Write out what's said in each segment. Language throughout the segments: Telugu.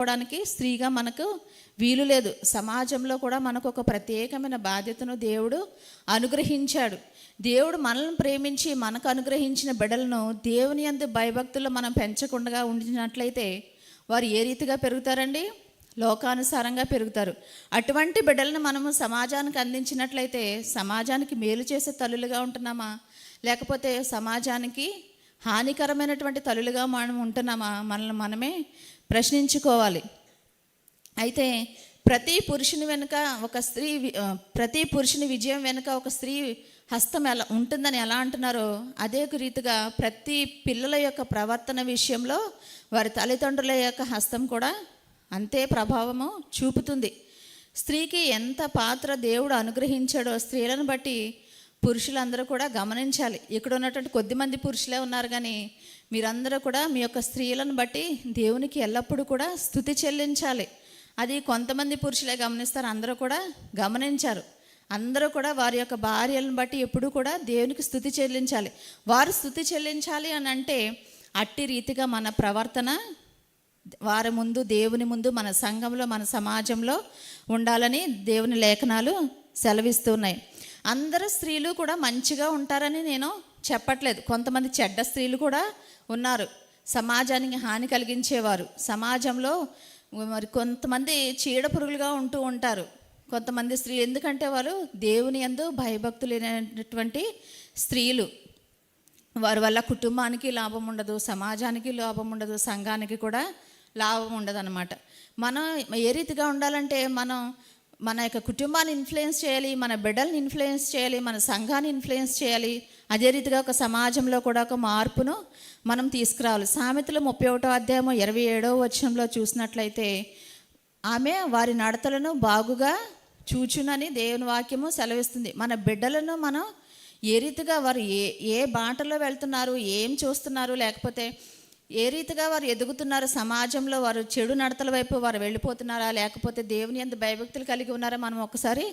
చేసుకోవడానికి స్త్రీగా మనకు వీలు లేదు. సమాజంలో కూడా మనకు ఒక ప్రత్యేకమైన బాధ్యతను దేవుడు అనుగ్రహించాడు. దేవుడు మనల్ని ప్రేమించి మనకు అనుగ్రహించిన బిడలను దేవుని అందు భయభక్తులు మనం పెంచకుండా ఉండినట్లయితే వారు ఏ రీతిగా పెరుగుతారండి? లోకానుసారంగా పెరుగుతారు. అటువంటి బిడ్డలను మనము సమాజానికి అందించినట్లయితే సమాజానికి మేలు చేసే తల్లులుగా ఉంటున్నామా? లేకపోతే సమాజానికి హానికరమైనటువంటి తల్లులుగా మనం ఉంటున్నామా మనల్ని మనమే ప్రశ్నించుకోవాలి. అయితే ప్రతి పురుషుని వెనుక ఒక స్త్రీ ప్రతి పురుషుని విజయం వెనుక ఒక స్త్రీ హస్తం ఎలా ఉంటుందని ఎలా అంటున్నారో అదే రీతిగా ప్రతి పిల్లల యొక్క ప్రవర్తన విషయంలో వారి తల్లిదండ్రుల యొక్క హస్తం కూడా అంతే ప్రభావము చూపుతుంది. స్త్రీకి ఎంత పాత్ర దేవుడు అనుగ్రహించాడో స్త్రీలను బట్టి పురుషులందరూ కూడా గమనించాలి. ఇక్కడ ఉన్నటువంటి కొద్దిమంది పురుషులే ఉన్నారు కానీ మీరందరూ కూడా మీ యొక్క స్త్రీలను బట్టి దేవునికి ఎల్లప్పుడూ కూడా స్థుతి చెల్లించాలి. అది కొంతమంది పురుషులే గమనిస్తారు అందరూ కూడా గమనించారు. అందరూ కూడా వారి యొక్క భార్యలను బట్టి ఎప్పుడూ కూడా దేవునికి స్థుతి చెల్లించాలి. వారు స్థుతి చెల్లించాలి అని అంటే అట్టి రీతిగా మన ప్రవర్తన వారి ముందు దేవుని ముందు మన సంఘంలో మన సమాజంలో ఉండాలని దేవుని లేఖనాలు సెలవిస్తున్నాయి అందరు స్త్రీలు కూడా మంచిగా ఉంటారని నేను చెప్పట్లేదు. కొంతమంది చెడ్డ స్త్రీలు కూడా ఉన్నారు. సమాజానికి హాని కలిగించేవారు. సమాజంలో మరి కొంతమంది చీడ పురుగులుగా ఉంటూ ఉంటారు. కొంతమంది స్త్రీలు ఎందుకంటే వారు దేవుని యందు భయభక్తులైనటువంటి స్త్రీలు. వారి వల్ల కుటుంబానికి లాభం ఉండదు సమాజానికి లాభం ఉండదు సంఘానికి కూడా లాభం ఉండదు అనమాట మనం ఏ రీతిగా ఉండాలంటే మనం మన యొక్క కుటుంబాన్ని ఇన్ఫ్లుయెన్స్ చేయాలి మన బిడ్డల్ని ఇన్ఫ్లుయెన్స్ చేయాలి మన సంఘాన్ని ఇన్ఫ్లుయెన్స్ చేయాలి. అదే రీతిగా ఒక సమాజంలో కూడా ఒక మార్పును మనం తీసుకురావాలి. సామెతలు ముప్పై ఒకటో అధ్యాయము ఇరవై ఏడవ వచనంలో చూసినట్లయితే ఆమె వారి నడతలను బాగుగా చూచునని దేవుని వాక్యము సెలవిస్తుంది. మన బిడ్డలను మనం ఏ రీతిగా వారు ఏ ఏ బాటలో వెళ్తున్నారు ఏం చూస్తున్నారు లేకపోతే ఏ రీతిగా వారు ఎదుగుతున్నారు? సమాజంలో వారు చెడు నడతల వైపు వారు వెళ్ళిపోతున్నారా? లేకపోతే దేవుని ఎంత భయభక్తులు కలిగి ఉన్నారా? మనం ఒకసారి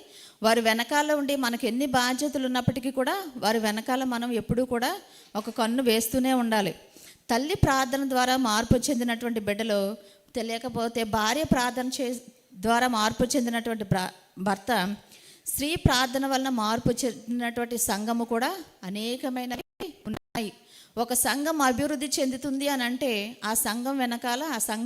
వారి వెనకాల ఉండి మనకు ఎన్ని బాధ్యతలు ఉన్నప్పటికీ కూడా వారి వెనకాల మనం ఎప్పుడూ కూడా ఒక కన్ను వేస్తూనే ఉండాలి. తల్లి ప్రార్థన ద్వారా మార్పు చెందినటువంటి బిడ్డలు తెలియకపోతే భార్య ప్రార్థన చే ద్వారా మార్పు చెందినటువంటి భర్త స్త్రీ ప్రార్థన వలన మార్పు చెందినటువంటి సంఘము కూడా అనేకమైన ఒక సంఘం అభివృద్ధి చెందుతుంది అని అంటే ఆ సంఘం వెనకాల ఆ సంఘం